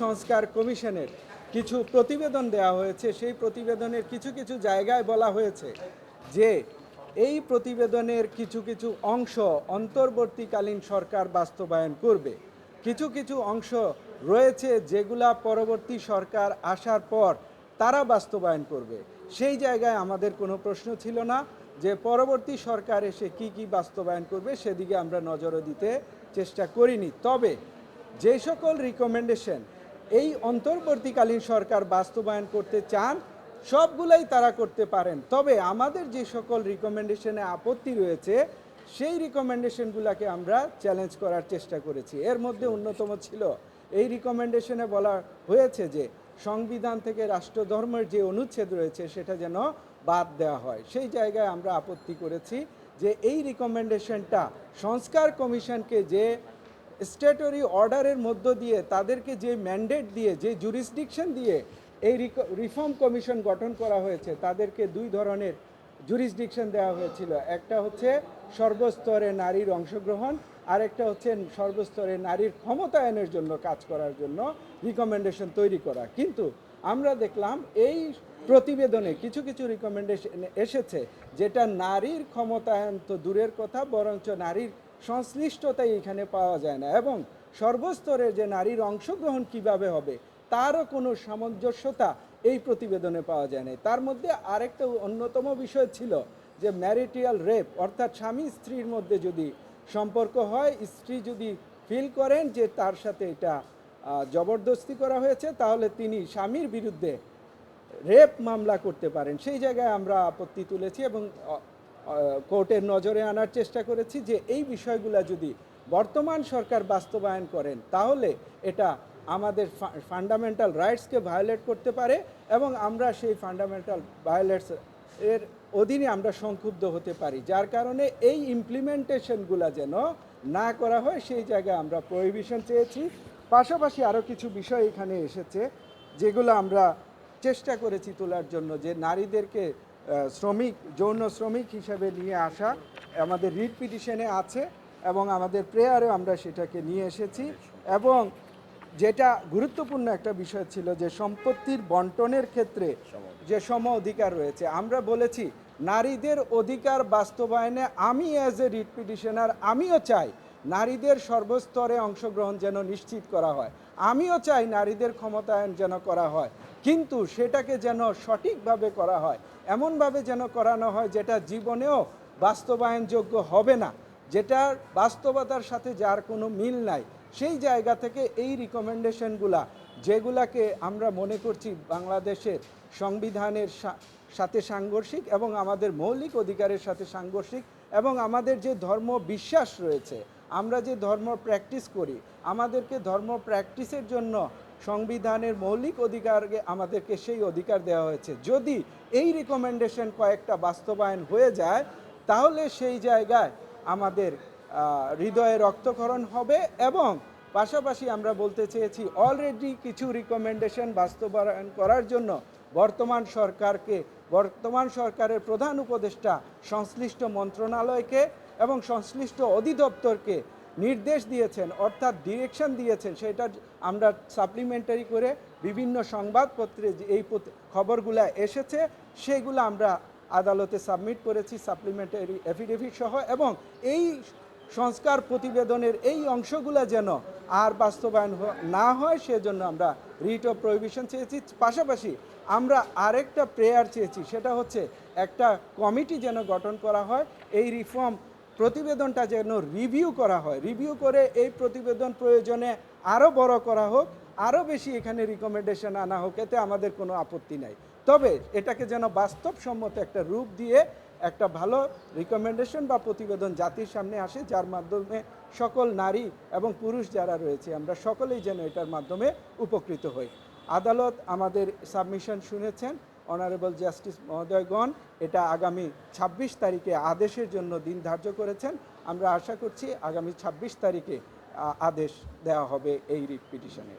সংস্কার কমিশনের কিছু প্রতিবেদন দেওয়া হয়েছে। সেই প্রতিবেদনের কিছু কিছু জায়গায় বলা হয়েছে যে এই প্রতিবেদনের কিছু কিছু অংশ অন্তর্বর্তীকালীন সরকার বাস্তবায়ন করবে। কিছু কিছু অংশ রয়েছে যেগুলা পরবর্তী সরকার আসার পর তারা বাস্তবায়ন করবে। সেই জায়গায় আমাদের কোনো প্রশ্ন ছিল না যে পরবর্তী সরকার এসে কি কি বাস্তবায়ন করবে, সেদিকে আমরা নজরও দিতে চেষ্টা করিনি। তবে যে সকল রিকমেন্ডেশন এই অন্তর্বর্তীকালীন সরকার বাস্তবায়ন করতে চান, সবগুলাই তারা করতে পারেন। তবে আমাদের যে সকল রিকমেন্ডেশনে আপত্তি রয়েছে, সেই রিকমেন্ডেশনগুলোকে আমরা চ্যালেঞ্জ করার চেষ্টা করেছি। এর মধ্যে অন্যতম ছিল, এই রিকমেন্ডেশনে বলা হয়েছে যে, সংবিধান থেকে রাষ্ট্রধর্মের যে অনুচ্ছেদ রয়েছে, সেটা যেন বাদ দেওয়া হয়। সেই জায়গায় আমরা আপত্তি করেছি যে, এই রিকমেন্ডেশনটা সংস্কার কমিশনকে যে স্ট্যাটরি অর্ডারের মধ্য দিয়ে তাদেরকে যে ম্যান্ডেট দিয়ে, যে জুরিসডিকশন দিয়ে এই রিফর্ম কমিশন গঠন করা হয়েছে, তাদেরকে দুই ধরনের জুরিসডিকশন দেওয়া হয়েছিল। একটা হচ্ছে সর্বস্তরে নারীর অংশগ্রহণ আর একটা হচ্ছে সর্বস্তরে নারীর ক্ষমতায়নের জন্য কাজ করার জন্য রিকমেন্ডেশন তৈরি করা। কিন্তু আমরা দেখলাম এই প্রতিবেদনে কিছু কিছু রিকমেন্ডেশন এসেছে, যেটা নারীর ক্ষমতায়ন তো দূরের কথা, বরঞ্চ নারীর সংশ্লিষ্টতাই এখানে পাওয়া যায় না এবং সর্বস্তরে যে নারীর অংশগ্রহণ কীভাবে হবে, তারও কোনো সামঞ্জস্যতা এই প্রতিবেদনে পাওয়া যায় না তার মধ্যে আরেকটা অন্যতম বিষয় ছিল যে ম্যারিটিয়াল রেপ, অর্থাৎ স্বামী স্ত্রীর মধ্যে যদি সম্পর্ক হয়, স্ত্রী যদি ফিল করেন যে তার সাথে এটা জবরদস্তি করা হয়েছে, তাহলে তিনি স্বামীর বিরুদ্ধে রেপ মামলা করতে পারেন। সেই জায়গায় আমরা আপত্তি তুলেছি এবং কোর্টের নজরে আনার চেষ্টা করেছি যে এই বিষয়গুলো যদি বর্তমান সরকার বাস্তবায়ন করেন, তাহলে এটা আমাদের ফান্ডামেন্টাল রাইটসকে ভায়োলেট করতে পারে এবং আমরা সেই ফান্ডামেন্টাল ভায়োলেটস এর অধীনে আমরা সংক্ষুব্ধ হতে পারি। যার কারণে এই ইমপ্লিমেন্টেশনগুলো যেন না করা হয়, সেই জায়গায় আমরা প্রহিবিশন চেয়েছি। পাশাপাশি আরও কিছু বিষয় এখানে এসেছে, যেগুলো আমরা চেষ্টা করেছি তোলার জন্য যে নারীদেরকে শ্রমিক, যৌন শ্রমিক হিসেবে নিয়ে আসা আমাদের রিট পিটিশনে আছে এবং আমাদের প্রেয়ারেও আমরা সেটাকে নিয়ে এসেছি এবং যেটা গুরুত্বপূর্ণ একটা বিষয় ছিল যে সম্পত্তির বন্টনের ক্ষেত্রে যে সম অধিকার রয়েছে। আমরা বলেছি, নারীদের অধিকার বাস্তবায়নে আমি অ্যাজ এ রিট পিটিশনার আমিও চাই নারীদের সর্বস্তরে অংশগ্রহণ যেন নিশ্চিত করা হয়। আমিও চাই নারীদের ক্ষমতায়ন যেন করা হয়, কিন্তু সেটাকে যেন সঠিকভাবে করা হয়, এমনভাবে যেন করানো হয় যেটা জীবনেও বাস্তবায়নযোগ্য হবে না, যেটার বাস্তবতার সাথে যার কোনো মিল নাই। সেই জায়গা থেকে এই রিকমেন্ডেশনগুলা, যেগুলাকে আমরা মনে করছি বাংলাদেশের সংবিধানের সাথে সাংঘর্ষিক এবং আমাদের মৌলিক অধিকারের সাথে সাংঘর্ষিক এবং আমাদের যে ধর্ম বিশ্বাস রয়েছে আমরা যে ধর্ম প্র্যাকটিস করি, আমাদেরকে ধর্ম প্র্যাকটিসের জন্য সংবিধানের মৌলিক অধিকারকে, আমাদেরকে সেই অধিকার দেওয়া হয়েছে। যদি এই রিকমেন্ডেশন কয়েকটা বাস্তবায়ন হয়ে যায়, তাহলে সেই জায়গায় আমাদের হৃদয়ে রক্তকরণ হবে এবং পাশাপাশি আমরা বলতে চেয়েছি অলরেডি কিছু রিকমেন্ডেশন বাস্তবায়ন করার জন্য বর্তমান সরকারকে, বর্তমান সরকারের প্রধান উপদেষ্টা সংশ্লিষ্ট মন্ত্রণালয়কে এবং সংশ্লিষ্ট অধিদপ্তরকে নির্দেশ দিয়েছেন, অর্থাৎ ডিরেকশন দিয়েছেন। সেটা আমরা সাপ্লিমেন্টারি করে বিভিন্ন সংবাদপত্রে যে এই খবরগুলো এসেছে, সেগুলো আমরা আদালতে সাবমিট করেছি সাপ্লিমেন্টারি এফিডেভিট সহ এবং এই সংস্কার প্রতিবেদনের এই অংশগুলো যেন আর বাস্তবায়ন না হয়, সেজন্য আমরা রিট অফ প্রহিবিশন চেয়েছি। পাশাপাশি আমরা আরেকটা প্রেয়ার চেয়েছি, সেটা হচ্ছে একটা কমিটি যেন গঠন করা হয়। এই রিফর্ম প্রতিবেদনটা যেন রিভিউ করা হয়। রিভিউ করে এই প্রতিবেদন প্রয়োজনে আরও বড় করা হোক আরও বেশি এখানে রিকমেন্ডেশন আনা হোক, এতে আমাদের কোনো আপত্তি নাই। তবে এটাকে যেন বাস্তবসম্মত একটা রূপ দিয়ে একটা ভালো রিকমেন্ডেশন বা প্রতিবেদন জাতির সামনে আসে, যার মাধ্যমে সকল নারী এবং পুরুষ যারা রয়েছে, আমরা সকলেই যেন এটার মাধ্যমে উপকৃত হই। আদালত আমাদের সাবমিশন শুনেছেন অনারেবল জাস্টিস মহোদয়গণ এটা আগামী ২৬ তারিখে আদেশের জন্য দিন ধার্য করেছেন। আমরা আশা করছি আগামী ২৬ তারিখে আদেশ দেওয়া হবে এই রিট পিটিশনের।